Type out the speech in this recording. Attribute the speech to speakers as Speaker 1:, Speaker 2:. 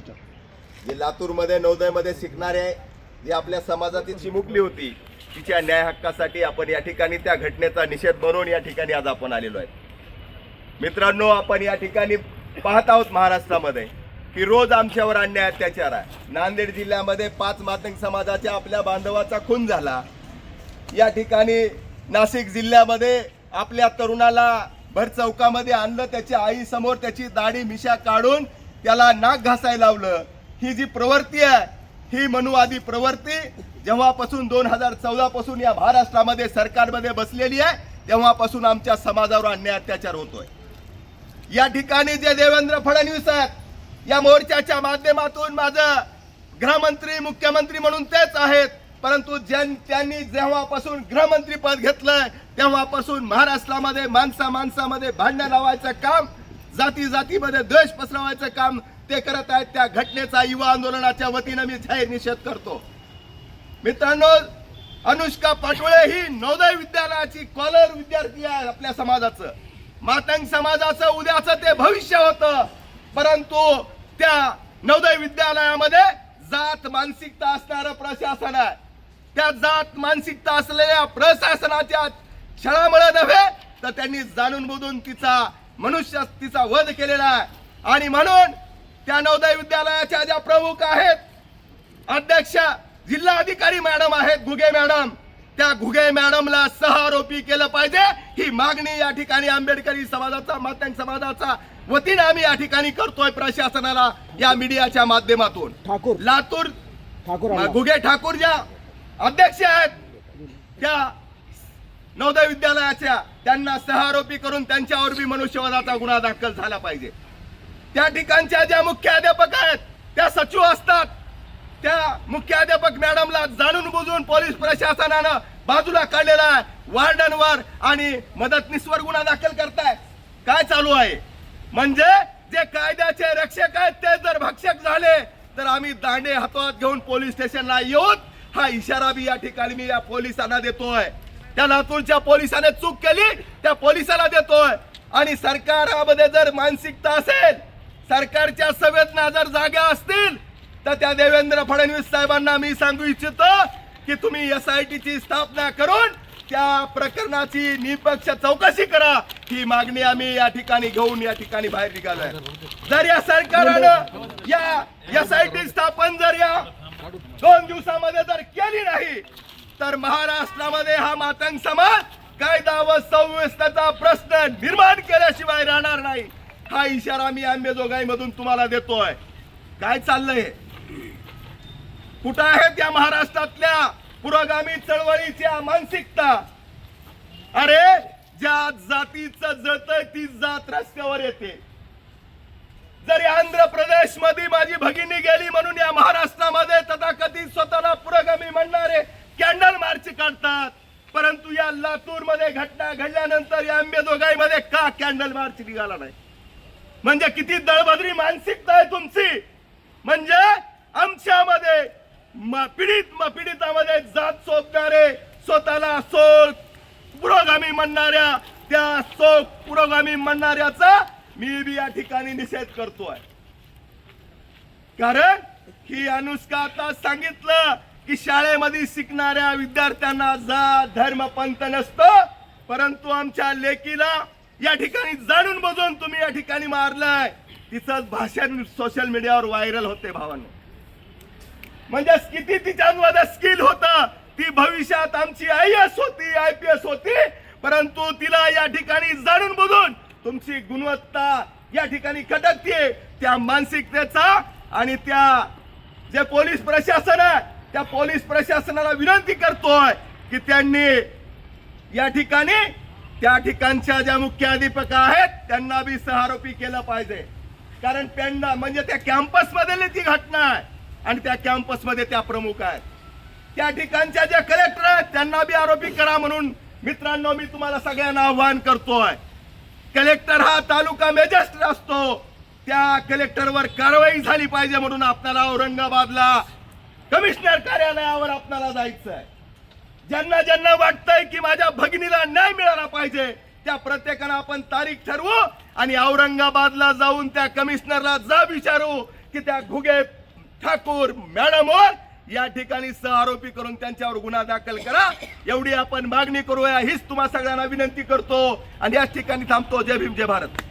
Speaker 1: मोर्चा.
Speaker 2: जे लातूरमध्ये नवोदयमध्ये शिकणारे जी आपल्या समाजातील चिमुकली होती तिच्या न्याय हक्कासाठी आपण या ठिकाणी त्या घटनेचा निषेध म्हणून या ठिकाणी आज आपण आलेलो आहे. मित्रांनो आपण या ठिकाणी पाहत आहोत महाराष्ट्रामध्ये की रोज आमच्यावर अन्याय अत्याचार आहे. नांदेड जिल्ह्यामध्ये पाच मातंग समाजाच्या आपल्या बांधवाचा खून झाला. या ठिकाणी नाशिक जिल्ह्यामध्ये आपल्या तरुणाला भर चौकामध्ये आणलं त्याच्या आई समोर त्याची दाढी मिशा काढून त्याला नाक घासायला लावलं. ही जी प्रवृत्ती आहे ही मनुवादी प्रवृत्ती जेव्हापासून दोन हजार चौदा पासून या महाराष्ट्रामध्ये सरकारमध्ये बसलेली आहे तेव्हापासून आमच्या समाजावर अन्याय अत्याचार होतोय. या ठिकाणी जे देवेंद्र फडणवीस आहेत या मोर्चाच्या माध्यमातून माझं गृहमंत्री मुख्यमंत्री म्हणून तेच आहेत. परंतु ज्यां त्यांनी जेव्हापासून गृहमंत्री पद घेतलंय तेव्हापासून महाराष्ट्रामध्ये माणसा माणसामध्ये भांडण लावायचं काम जाती जातीमध्ये द्वेष पसरवायचं काम ते करत आहेत त्या घटनेचा युवा आंदोलनाच्या वतीनं मी जाहीर निषेध करतो. मित्रांनो अनुष्का पटोळे ही नवोदय विद्यालयाची कॉलर विद्यार्थी आहे आपल्या समाजाचं. मातंग समाजाचं उद्याचं ते भविष्य होतं. परंतु त्या नवोदय विद्यालयामध्ये जात मानसिकता असणारं प्रशासन आहे. त्या जात मानसिकता असलेल्या प्रशासनाच्या छळामुळे नव्हे तर त्यांनी जाणून बुजून तिचा मनुष्य तिचा वध केलेला आहे. आणि म्हणून त्या नवोदय विद्यालयाच्या ज्या प्रमुख आहेत अध्यक्ष जिल्हा अधिकारी मॅडम आहेत घुगे मॅडम. त्या घुगे मॅडमला सहआरोपी केलं पाहिजे. ही मागणी या ठिकाणी आंबेडकरी समाजाचा मातंग समाजाचा वतीने आम्ही या ठिकाणी करतोय प्रशासनाला या मीडियाच्या माध्यमातून.
Speaker 1: ठाकूर.
Speaker 2: लातूर
Speaker 1: ठाकूर.
Speaker 2: घुगे ठाकूर ज्या अध्यक्ष आहेत. त्या नवोदय विद्यालयाच्या त्यांना सहारोपी करून त्यांच्यावर बी मनुष्यवधाचा गुन्हा दाखल झाला पाहिजे. त्या ठिकाणच्या ज्या मुख्याध्यापक आहेत त्या सचिव असतात. त्या मुख्याध्यापक मॅडमला जाणून बुजून पोलीस प्रशासनानं बाजूला काढलेला आहे. वार्डनवर आणि मदतनीसवर गुन्हा दाखल करताय. काय चालू आहे? म्हणजे जे कायद्याचे रक्षक आहेत ते जर भक्षक झाले तर आम्ही दांडे हातात घेऊन पोलीस स्टेशनला येऊन हा इशारा बी या ठिकाणी मी या पोलिसांना देतोय. त्या लातूरच्या पोलिसाने चूक केली त्या पोलिसाला देतोय. आणि सरकारामध्ये जर मानसिकता असेल सरकारच्या संवेदना जर जाग्या असतील तर त्या देवेंद्र फडणवीस साहेबांना मी सांगू इच्छितो की तुम्ही एस आय ची स्थापना करून त्या प्रकरणाची निपक्ष चौकशी करा. ही मागणी आम्ही या ठिकाणी घेऊन या ठिकाणी बाहेर निघालोय. जर या सरकारनं या एस आय टी स्थापन जर या दोन दिवसामध्ये जर केली नाही तर महाराष्ट्रामध्ये हा मातंग समाज कायदा व संव्यवस्थेचा प्रश्न निर्माण केल्याशिवाय राहणार नाही. हा इशारा मी आंबेजोगाई मधून तुम्हाला देतोय. काय चाललंय? कुठं आहेत या महाराष्ट्रातल्या पुरोगामी चळवळीच्या मानसिकता? अरे ज्या जातीचं जळतंय ती जात रस्त्यावर येते. जरी आंध्र प्रदेशमध्ये माझी भगिनी गेली म्हणून या महाराष्ट्रामध्ये तथाकथित स्वतःला पुरोगामी म्हणणारे कॅन्डल मार्च काढतात परंतु या लातूरमध्ये घटना या का कॅन्डल मार्च निघाला नाही? म्हणजे किती दळबदरी मानसिकता आहे तुमची? म्हणजे आमच्यामध्ये पीडित पीडितामध्ये जात सोपणारे स्वतःला सोळ पुरोगामी म्हणणाऱ्या त्या सो पुरोगामी म्हणणाऱ्याचा मी बी या ठिकाणी निषेध करतोय. कारण ही अनुष्का आता सांगितलं की शाळेमध्ये शिकणाऱ्या विद्यार्थ्यांना जात धर्म पंथ नसतं परंतु आमच्या लेकीला या ठिकाणी जाणून बजून तुम्ही या ठिकाणी मारलाय. तिचं भाषण सोशल मीडियावर व्हायरल होते भावांनो. म्हणजे किती तिच्यामध्ये स्किल होत ती भविष्यात आमची आय एस होती आय पी एस होती. परंतु तिला या ठिकाणी जाणून बुजून तुमची गुणवत्ता या ठिकाणी खटकते त्या मानसिकतेचा आणि त्या जे पोलीस प्रशासन आहे त्या पोलीस प्रशासनाला विनंती करतोय की त्यांनी या ठिकाणी त्या ठिकाणच्या ज्या मुख्याध्यापक आहेत त्यांना बी सहारोपी केलं पाहिजे. कारण त्यांना म्हणजे त्या कॅम्पस मधली ती घटना आहे. आणि त्या कॅम्पसमध्ये त्या प्रमुख आहेत. त्या ठिकाणच्या ज्या कलेक्टर आहेत त्यांना बी आरोपी करा म्हणून मित्रांनो मी तुम्हाला सगळ्यांना आव्हान करतोय. कलेक्टर हा तालुका मेजेस्टर असतो. त्या कलेक्टरवर कारवाई झाली पाहिजे म्हणून आपल्याला औरंगाबादला कमिशनर कार्यालयावर आपल्याला जायचं आहे ज्यांना ज्यांना वाटतंय की माझ्या भगिनीला न्याय मिळाला पाहिजे. त्या प्रत्येकानं आपण तारीख ठरवू आणि औरंगाबादला जाऊन त्या कमिशनरला जा विचारू की त्या घुगे ठाकूर मॅडमवर हो, या ठिकाणी सहआरोपी करून त्यांच्यावर गुन्हा दाखल करा. एवढी आपण मागणी करूया हीच तुम्हा सगळ्यांना विनंती करतो. आणि याच ठिकाणी थांबतो. जय भीम जय भारत.